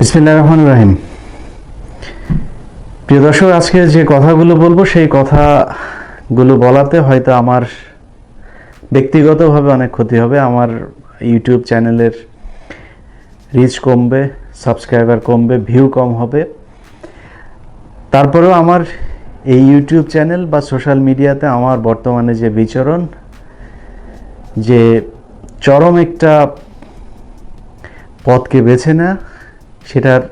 বিসমিল্লাহ রহমান রাহিম প্রিয় দর্শক, আজকে যে কথাগুলো বলব, সেই কথাগুলো বলাতে হয়তো আমার ব্যক্তিগতভাবে অনেক ক্ষতি হবে। আমার ইউটিউব চ্যানেলের রিচ কমবে সাবস্ক্রাইবার কমবে ভিউ কম হবে। তারপরেও আমার এই ইউটিউব চ্যানেল বা সোশ্যাল মিডিয়াতে আমার বর্তমানে যে বিচরণ, যে চরম একটা পথকে বেছে নেওয়া সেটার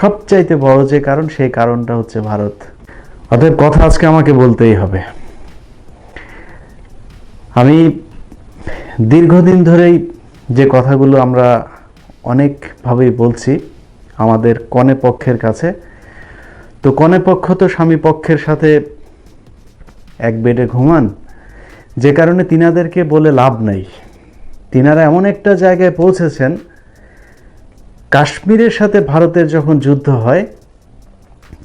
সবচাইতে বড় যে কারণ, সেই কারণটা হচ্ছে ভারত। অতএব কথা আজকে আমাকে বলতেই হবে। আমি দীর্ঘদিন ধরেই যে কথাগুলো আমরা অনেকভাবেই বলছি আমাদের কনে পক্ষের কাছে, তো কনে পক্ষ তো স্বামী পক্ষের সাথে এক বেডে ঘুমান, যে কারণে তিনাদেরকে বলে লাভ নাই। তিনারা এমন একটা জায়গায় পৌঁছেছেন কাশ্মীরের সাথে ভারতের যখন যুদ্ধ হয়,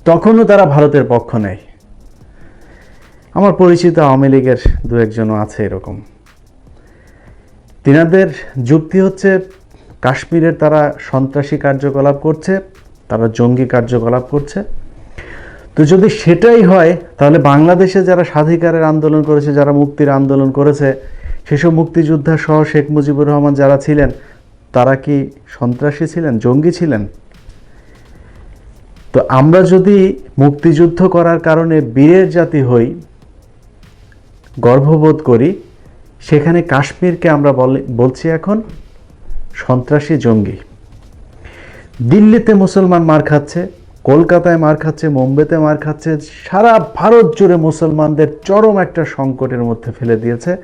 তখনও তারা ভারতের পক্ষ নেয় আমার পরিচিত আওয়ামী লীগের দু একজনও আছে এরকম। তিনাদের যুক্তি হচ্ছে, কাশ্মীরের তারা সন্ত্রাসী কার্যকলাপ করছে, তারা জঙ্গি কার্যকলাপ করছে। তো যদি সেটাই হয়, তাহলে বাংলাদেশে যারা স্বাধিকারের আন্দোলন করেছে, যারা মুক্তির আন্দোলন করেছে, সেসব মুক্তিযোদ্ধা সহ শেখ মুজিবুর রহমান যারা ছিলেন তারা কি সন্ত্রাসী ছিলেন? জঙ্গি ছিলেন? তো আমরা যদি মুক্তিযুদ্ধ করার কারণে বীরের জাতি হই, গর্ববোধ করি, সেখানে কাশ্মীরকে আমরা বলে- বলছি এখন সন্ত্রাসী জঙ্গি। দিল্লিতে মুসলমান মার খাচ্ছে, কলকাতায় মার খাচ্ছে, মুম্বাইতে মার খাচ্ছে, সারা ভারত জুড়ে মুসলমানদের চরম একটা সংকটের মধ্যে ফেলে দিয়েছে।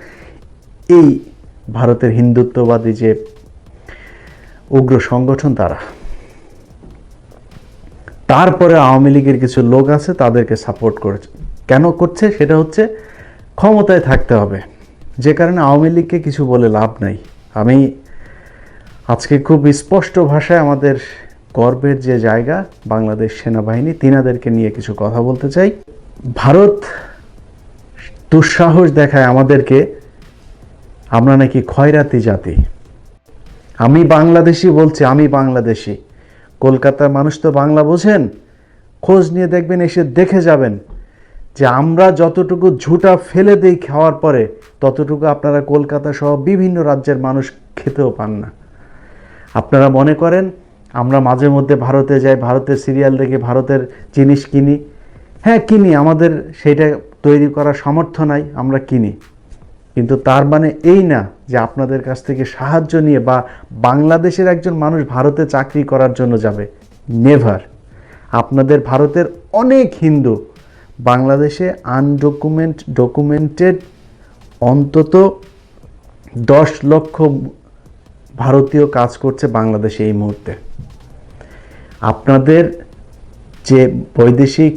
এই ভারতের হিন্দুত্ববাদী যে উগ্র সংগঠন তারা। তারপরে আওয়ামী লীগের কিছু লোক আছে, তাদেরকে সাপোর্ট করেছে। কেন করছে? সেটা হচ্ছে ক্ষমতায় থাকতে হবে। যে কারণে আওয়ামী লীগকে কিছু বলে লাভ নাই। আমি আজকে খুব স্পষ্ট ভাষায় আমাদের গর্বের যে জায়গা, বাংলাদেশ সেনাবাহিনী, তিনাদেরকে নিয়ে কিছু কথা বলতে চাই। ভারত দুঃসাহস দেখায় আমাদেরকে। আমরা নাকি খয়রাতি জাতি। আমি বাংলাদেশি বলছি, আমি বাংলাদেশি। কলকাতার মানুষ তো বাংলা বোঝেন। খোঁজ নিয়ে দেখবেন, এসে দেখে যাবেন যে আমরা যতটুকু ঝুটা ফেলে দিই খাওয়ার পরে, ততটুকু আপনারা কলকাতা সহ বিভিন্ন রাজ্যের মানুষ খেতেও পান না। আপনারা মনে করেন, আমরা মাঝে মধ্যে ভারতে যাই, ভারতের সিরিয়াল দেখে ভারতের জিনিস কিনি। হ্যাঁ কিনি, আমাদের সেইটা তৈরি করার সামর্থ্য নাই, আমরা কিনি। কিন্তু তার মানে এই না যে আপনাদের কাছ থেকে সাহায্য নিয়ে বা বাংলাদেশের একজন মানুষ ভারতে চাকরি করার জন্য যাবে। নেভার আপনাদের ভারতের অনেক হিন্দু বাংলাদেশে আনডকুমেন্ট ডকুমেন্টেড অন্তত দশ লক্ষ ভারতীয় কাজ করছে বাংলাদেশে এই মুহূর্তে। আপনাদের যে বৈদেশিক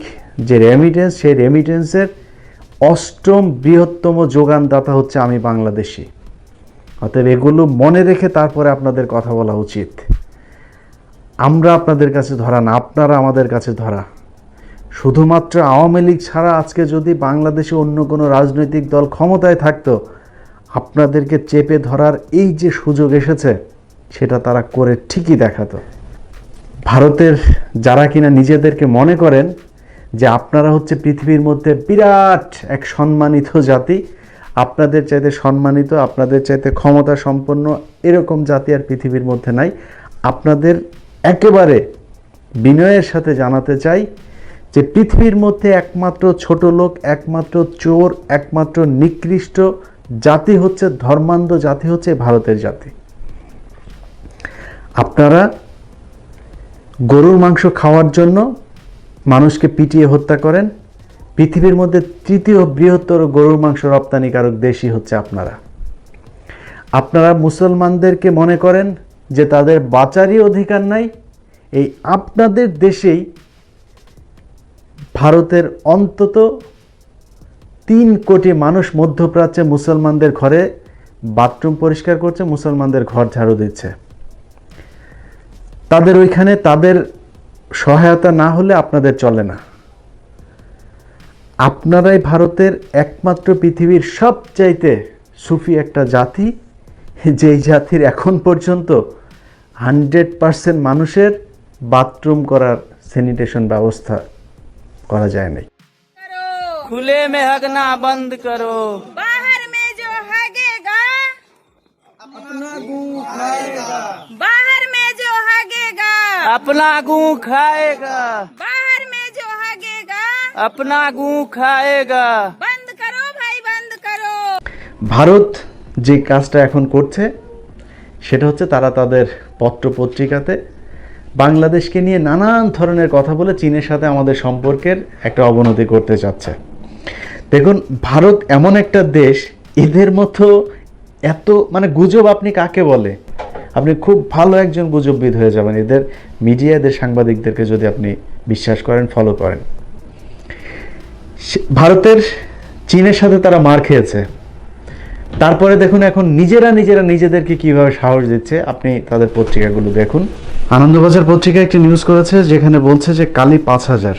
যে রেমিটেন্স সেই রেমিটেন্সের অষ্টম বৃহত্তম যোগানদাতা হচ্ছে আমি বাংলাদেশি। অতএব এগুলো মনে রেখে তারপরে আপনাদের কথা বলা উচিত। আমরা আপনাদের কাছে ধরা না, আপনারা আমাদের কাছে ধরা। শুধুমাত্র আওয়ামী লীগ ছাড়া আজকে যদি বাংলাদেশে অন্য কোনো রাজনৈতিক দল ক্ষমতায় থাকতো, আপনাদেরকে চেপে ধরার এই যে সুযোগ এসেছে, সেটা তারা করে ঠিকই দেখাতো। ভারতের যারা কিনা নিজেদেরকে মনে করেন যে আপনারা হচ্ছে পৃথিবীর মধ্যে বিরাট এক সম্মানিত জাতি আপনাদের চাইতে সম্মানিত, আপনাদের চাইতে ক্ষমতা সম্পন্ন এরকম জাতি আর পৃথিবীর মধ্যে নাই। আপনাদের একেবারে বিনয়ের সাথে জানাতে চাই যে পৃথিবীর মধ্যে একমাত্র ছোট লোক, একমাত্র চোর, একমাত্র নিকৃষ্ট জাতি হচ্ছে ধর্মান্ধ জাতি হচ্ছে ভারতের জাতি। আপনারা গরুর মাংস খাওয়ার জন্য মানুষকে পিটিয়ে হত্যা করেন পৃথিবীর মধ্যে তৃতীয় বৃহত্তর গরুর মাংস রপ্তানিকারক দেশই হচ্ছে আপনারা। আপনারা মুসলমানদেরকে মনে করেন যে তাদের বাঁচারই অধিকার নাই, এই আপনাদের দেশেই ভারতের অন্তত তিন কোটি মানুষ মধ্যপ্রাচ্যে মুসলমানদের ঘরে বাথরুম পরিষ্কার করছে, মুসলমানদের ঘর ঝাড়ু দিচ্ছে। তাদের ওইখানে তাদের সহায়তা না হলে আপনাদের চলে না। আপনারাই ভারতের একমাত্র পৃথিবীর সবচাইতে সুফি একটা জাতি যেই জাতির এখন পর্যন্ত হান্ড্রেড পার্সেন্ট মানুষের বাথরুম করার স্যানিটেশন ব্যবস্থা করা যায় নাই करो खुले में हगना बंद करो बाहर में जो हगेगा बाहर में जो हगेगा अपना गू खाएगा बाहर में जो हगेगा अपना गू खाएगा बंद करो भाई बंद करो ভারত যে কাজটা এখন করছে সেটা হচ্ছে তারা তাদের পত্র পত্রিকাতে বাংলাদেশকে নিয়ে নানান ধরনের কথা বলে চীনের সাথে আমাদের সম্পর্কের একটা অবনতি করতে চাচ্ছে দেখুন ভারত এমন একটা দেশ এদের মতো এত মানে গুজব আপনি কাকে বলে আপনি খুব ভালো একজন গুজববিদ হয়ে যাবেন এদের মিডিয়া এদের সাংবাদিকদেরকে যদি আপনি বিশ্বাস করেন ফলো করেন সে- ভারতের চীনের সাথে তারা মার খেয়েছে। তারপরে দেখুন এখন নিজেরা নিজেরা নিজেদেরকে কীভাবে সাহস দিচ্ছে। আপনি তাদের পত্রিকাগুলো দেখুন। আনন্দবাজার পত্রিকা একটি নিউজ করেছে, যেখানে বলছে যে কালি পাঁচ হাজার।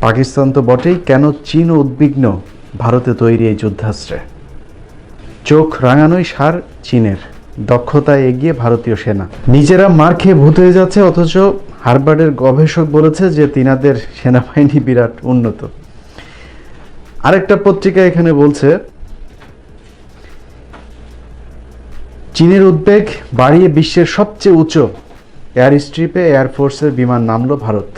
পাকিস্তান তো বটেই, কেন চীন উদ্বিগ্ন ভারতে তৈরি এই যুদ্ধাস্ত্রে? চোখ রাঙানোই সার চীনের। দক্ষতায় এগিয়ে ভারতীয় সেনা। নিজেরা মার খেয়ে ভূত হয়ে যাচ্ছে, অথচ হারবার্ডের গবেষক বলেছে যে তিনাদের সেনাবাহিনী বিরাট উন্নত। আরেকটা পত্রিকা এখানে বলছে, চীনের উদ্বেগ বাড়িয়ে বিশ্বের সবচেয়ে উঁচু এয়ার স্ট্রিপে এয়ারফোর্সের বিমান নামলো ভারত।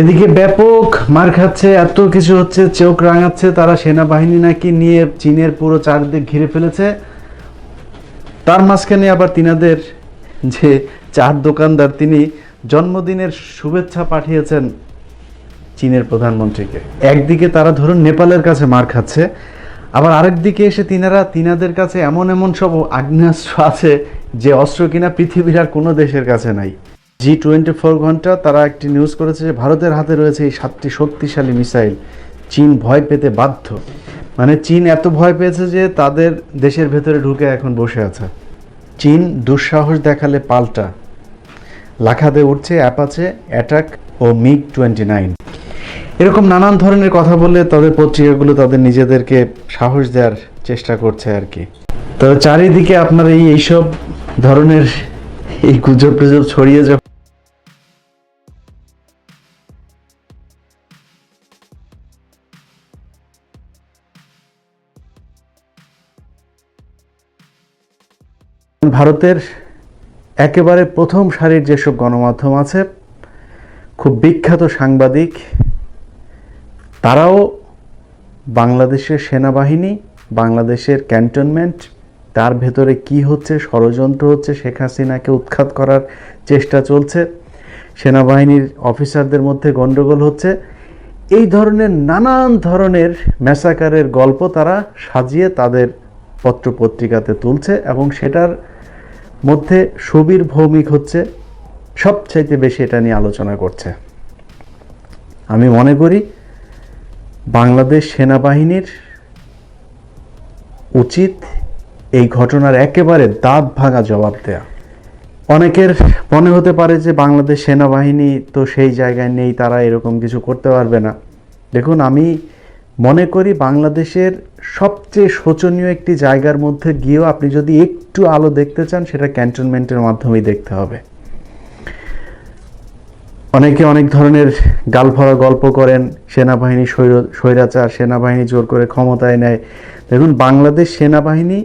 এদিকে ব্যাপক মার খাচ্ছে, এত কিছু হচ্ছে, চোখ রাঙাচ্ছে তারা সেনাবাহিনী নাকি নিয়ে চীনের পুরো চারদিক ঘিরে ফেলেছে। তার মাঝখানে আবার তিনাদের যে চার দোকানদার, তিনি জন্মদিনের শুভেচ্ছা পাঠিয়েছেন। চীনের প্রধানমন্ত্রীকে। একদিকে তারা ধরুন নেপালের কাছে মার খাচ্ছে, আবার আরেক দিকে এসে তিনারা, তিনাদের কাছে এমন এমন সব আগ্নেয়াস্ত্র আছে যে অস্ত্র কিনা পৃথিবীর আর কোনো দেশের কাছে নাই। জি টোয়েন্টি ফোর ঘণ্টা তারা একটি নিউজ করেছে যে ভারতের হাতে রয়েছে এই সাতটি শক্তিশালী মিসাইল। চীন ভয় পেতে বাধ্য। মানে চীন এত ভয় পেয়েছে যে তাদের দেশের ভেতরে ঢুকে এখন বসে আছে। চীন দুঃসাহস দেখালে পাল্টা। লাখাতে উঠছে, অ্যাপাচে, অ্যাটাক ও মিগ টোয়েন্টি নাইন। এরকম নানান ধরনের কথা বলে তাদের পত্রিকাগুলো তাদের নিজেদেরকে সাহস দেওয়ার চেষ্টা করছে আর কি। তো চারিদিকে আপনার এই এইসব ধরনের এই গুজব টুজব ছড়িয়ে যখন ভারতের একেবারে প্রথম সারির যেসব গণমাধ্যম আছে, খুব বিখ্যাত সাংবাদিক তারাও বাংলাদেশের সেনাবাহিনী, বাংলাদেশের ক্যান্টনমেন্ট, তার ভেতরে কি হচ্ছে, ষড়যন্ত্র হচ্ছে, শেখ হাসিনাকে উৎখাত করার চেষ্টা চলছে। সেনাবাহিনীর অফিসারদের মধ্যে গণ্ডগোল হচ্ছে। এই ধরনের নানান ধরনের ম্যাসাকারের গল্প তারা সাজিয়ে তাদের পত্রপত্রিকাতে তুলছে এবং সেটার মধ্যে সুবীর ভৌমিক হচ্ছে, সবচাইতে বেশি এটা নিয়ে আলোচনা করছে। আমি মনে করি বাংলাদেশ সেনাবাহিনীর উচিত এই ঘটনার একেবারে দাঁত ভাঙা জবাব দেয়া। অনেকের মনে হতে পারে যে বাংলাদেশ সেনাবাহিনী তো সেই জায়গায় নেই, তারা এরকম কিছু করতে পারবে না। দেখুন, আমি মনে করি বাংলাদেশের সবচেয়ে শোচনীয় একটি জায়গার মধ্যে গিয়েও আপনি যদি একটু আলো দেখতে চান, সেটা ক্যান্টনমেন্টের মাধ্যমেই দেখতে হবে। অনেকে অনেক ধরনের গালভরা গল্প করেন, সেনাবাহিনী স্বৈর- স্বৈরাচার, সেনাবাহিনী জোর করে ক্ষমতায় নেয়। দেখুন, বাংলাদেশ সেনাবাহিনী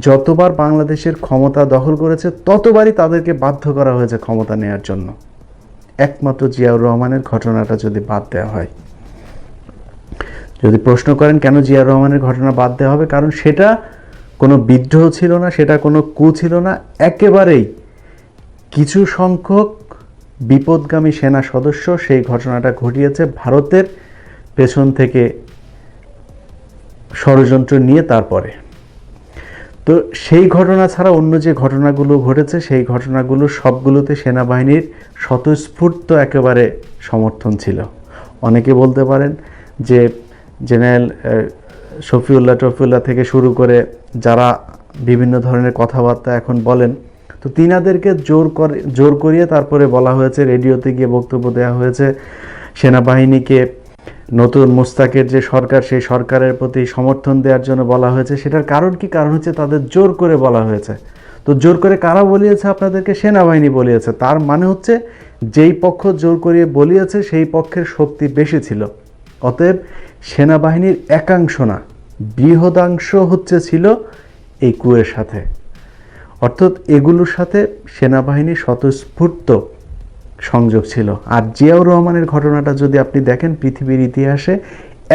যতবার বাংলাদেশের ক্ষমতা দখল করেছে, ততবারই তাদেরকে বাধ্য করা হয়েছে ক্ষমতা নেওয়ার জন্য। একমাত্র জিয়াউর রহমানের ঘটনাটা যদি বাদ দেওয়া হয়। যদি প্রশ্ন করেন, কেন জিয়াউর রহমানের ঘটনা বাদ দেওয়া হবে? কারণ সেটা কোনো বিদ্রোহ ছিল না, সেটা কোনো কু ছিল না। একেবারেই কিছু সংখ্যক বিপদগামী সেনা সদস্য, সেই ঘটনাটা ঘটিয়েছে ভারতের পেছন থেকে ষড়যন্ত্র নিয়ে তারপরে। তো সেই ঘটনা ছাড়া অন্য যে ঘটনাগুলো ঘটেছে, সেই ঘটনাগুলো সবগুলোতে সেনাবাহিনীর স্বতঃস্ফূর্ত একেবারে সমর্থন ছিল। অনেকে বলতে পারেন যে জেনারেল শফিউল্লাহ টফিউল্লাহ থেকে শুরু করে যারা বিভিন্ন ধরনের কথাবার্তা এখন বলেন তো তিনাদেরকে জোর করে, জোর করিয়ে তারপরে বলা হয়েছে, রেডিওতে গিয়ে বক্তব্য দেওয়া হয়েছে, সেনাবাহিনীকে নতুন মুস্তাকের যে সরকার, সেই সরকারের প্রতি সমর্থন দেওয়ার জন্য বলা হয়েছে। সেটার কারণ কি? কারণ হচ্ছে তাদের জোর করে বলা হয়েছে। তো জোর করে কারা বলিয়েছে? আপনাদেরকে সেনাবাহিনী বলিয়েছে। তার মানে হচ্ছে যেই পক্ষ জোর করিয়ে বলিয়েছে, সেই পক্ষের শক্তি বেশি ছিল। অতএব সেনাবাহিনীর একাংশ না, বৃহদাংশ হচ্ছে ছিল এই কুয়ের সাথে। অর্থাৎ এগুলোর সাথে সেনাবাহিনীর স্বতঃস্ফূর্ত সংযোগ ছিল। আর জিয়াউর রহমানের ঘটনাটা যদি আপনি দেখেন পৃথিবীর ইতিহাসে,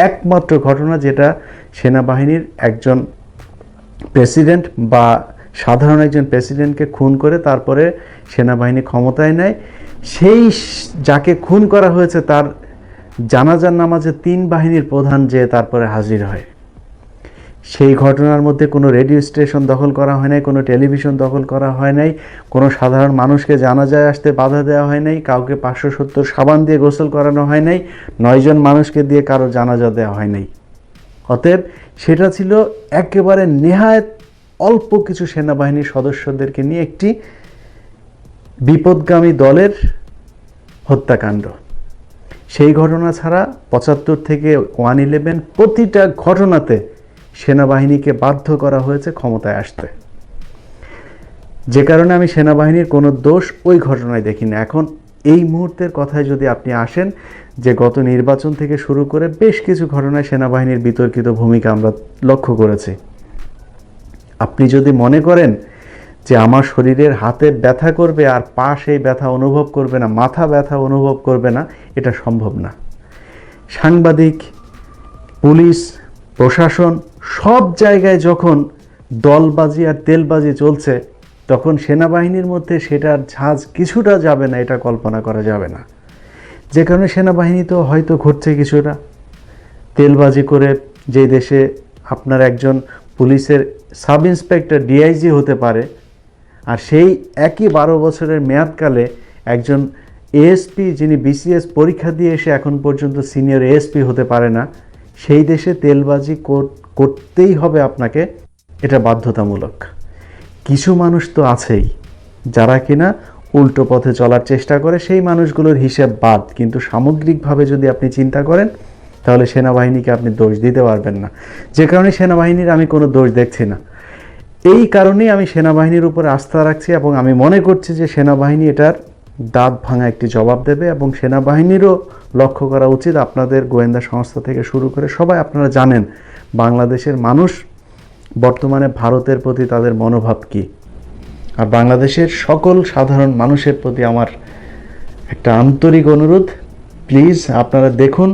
একমাত্র ঘটনা যেটা সেনাবাহিনীর একজন প্রেসিডেন্ট বা সাধারণ একজন প্রেসিডেন্টকে খুন করে, তারপরে সেনাবাহিনী ক্ষমতায় নেয়। সেই যাকে খুন করা হয়েছে, তার জানাজার নামাজে তিন বাহিনীর প্রধান যে তারপরে হাজির হয়। সেই ঘটনার মধ্যে কোনো রেডিও স্টেশন দখল করা হয় নাই, কোনো টেলিভিশন দখল করা হয় নাই, কোনো সাধারণ মানুষকে জানাজায় আসতে বাধা দেওয়া হয় নাই, কাউকে পাঁচশো সত্তর সাবান দিয়ে গোসল করানো হয় নাই, নয়জন মানুষকে দিয়ে কারও জানাজা দেওয়া হয় নাই। অতএব সেটা ছিল একেবারে নেহায়ত অল্প কিছু সেনাবাহিনীর সদস্যদেরকে নিয়ে একটি বিপদগামী দলের হত্যাকাণ্ড। সেই ঘটনা ছাড়া পঁচাত্তর থেকে ওয়ান ইলেভেন প্রতিটা ঘটনাতে সেনাবাহিনীকে বাধ্য করা হয়েছে ক্ষমতায় আসতে। যে কারণে আমি সেনাবাহিনীর কোনো দোষ ওই ঘটনায় দেখি না এখন এই মুহূর্তের কথায় যদি আপনি আসেন যে গত নির্বাচন থেকে শুরু করে বেশ কিছু ঘটনায় সেনাবাহিনীর বিতর্কিত ভূমিকা আমরা লক্ষ্য করেছি। আপনি যদি মনে করেন যে আমার শরীরের হাতে ব্যথা করবে আর পা সেই ব্যথা অনুভব করবে না, মাথা ব্যথা অনুভব করবে না, এটা সম্ভব না। সাংবাদিক, পুলিশ, প্রশাসন সব জায়গায় যখন দলবাজি আর তেলবাজি চলছে, তখন সেনাবাহিনীর মধ্যে সেটার ঝাঁজ কিছুটা যাবে না, এটা কল্পনা করা যাবে না। যে কারণে সেনাবাহিনী তো হয়তো ঘটছে কিছুটা। তেলবাজি করে যে দেশে আপনার একজন পুলিশের সাব ইন্সপেক্টর ডিআইজি হতে পারে, আর সেই একই বারো বছরের মেয়াদকালে একজন এএসপি যিনি বিসিএস পরীক্ষা দিয়ে এসে এখন পর্যন্ত সিনিয়র এএসপি হতে পারে না, সেই দেশে তেলবাজি কর- করতেই হবে আপনাকে এটা বাধ্যতামূলক। কিছু মানুষ তো আছেই, যারা কিনা উল্টো পথে চলার চেষ্টা করে, সেই মানুষগুলোর হিসেব বাদ। কিন্তু সামগ্রিকভাবে যদি আপনি চিন্তা করেন, তাহলে সেনাবাহিনীকে আপনি দোষ দিতে পারবেন না। যে কারণে সেনাবাহিনীর আমি কোনো দোষ দেখছি না। এই কারণেই আমি সেনাবাহিনীর উপর আস্থা রাখছি এবং আমি মনে করছি যে সেনাবাহিনী এটার দাঁত ভাঙা একটি জবাব দেবে এবং সেনাবাহিনীরও লক্ষ্য করা উচিত আপনাদের গোয়েন্দা সংস্থা থেকে শুরু করে সবাই, আপনারা জানেন বাংলাদেশের মানুষ বর্তমানে ভারতের প্রতি তাদের মনোভাব কী? আর বাংলাদেশের সকল সাধারণ মানুষের প্রতি আমার একটা আন্তরিক অনুরোধ। প্লিজ আপনারা দেখুন,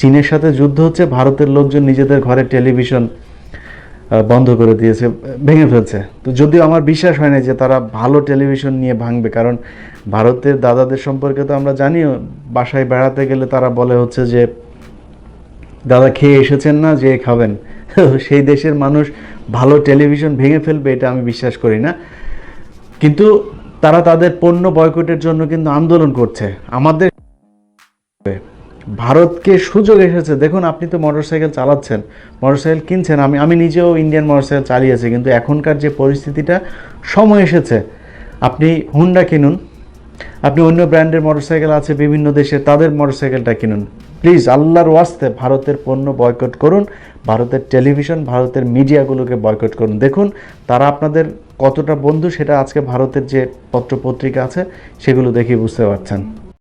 চীনের সাথে যুদ্ধ হচ্ছে, ভারতের লোকজন নিজেদের ঘরে টেলিভিশন বন্ধ করে দিয়েছে, ভেঙে ফেলছে। তো যদিও আমার বিশ্বাস হয় না যে তারা ভালো টেলিভিশন নিয়ে ভাঙবে, কারণ ভারতের দাদাদের সম্পর্কে তো আমরা জানিও, বাসায় বেড়াতে গেলে তারা বলে হচ্ছে যে দাদা খেয়ে এসেছেন না, যে খাবেন। সেই দেশের মানুষ ভালো টেলিভিশন ভেঙে ফেলবে, এটা আমি বিশ্বাস করি না। কিন্তু তারা তাদের পণ্য বয়কটের জন্য কিন্তু আন্দোলন করছে। আমাদের ভারতকে সুযোগ এসেছে। দেখুন, আপনি তো মোটরসাইকেল চালাচ্ছেন, মোটরসাইকেল কিনছেন, আমি আমি নিজেও ইন্ডিয়ান মোটরসাইকেল চালিয়েছি, কিন্তু এখনকার যে পরিস্থিতিটা, সময় এসেছে। আপনি হুন্ডা কিনুন, আপনি অন্য ব্র্যান্ডের মোটরসাইকেল আছে, বিভিন্ন দেশে তাদের মোটরসাইকেলটা কিনুন। প্লিজ আল্লাহর ওয়াস্তে ভারতের পণ্য বয়কট করুন, ভারতের টেলিভিশন, ভারতের মিডিয়াগুলোকে বয়কট করুন। দেখুন, তারা আপনাদের কতটা বন্ধু সেটা আজকে ভারতের যে পত্রপত্রিকা আছে, সেগুলো দেখে বুঝতে পারছেন।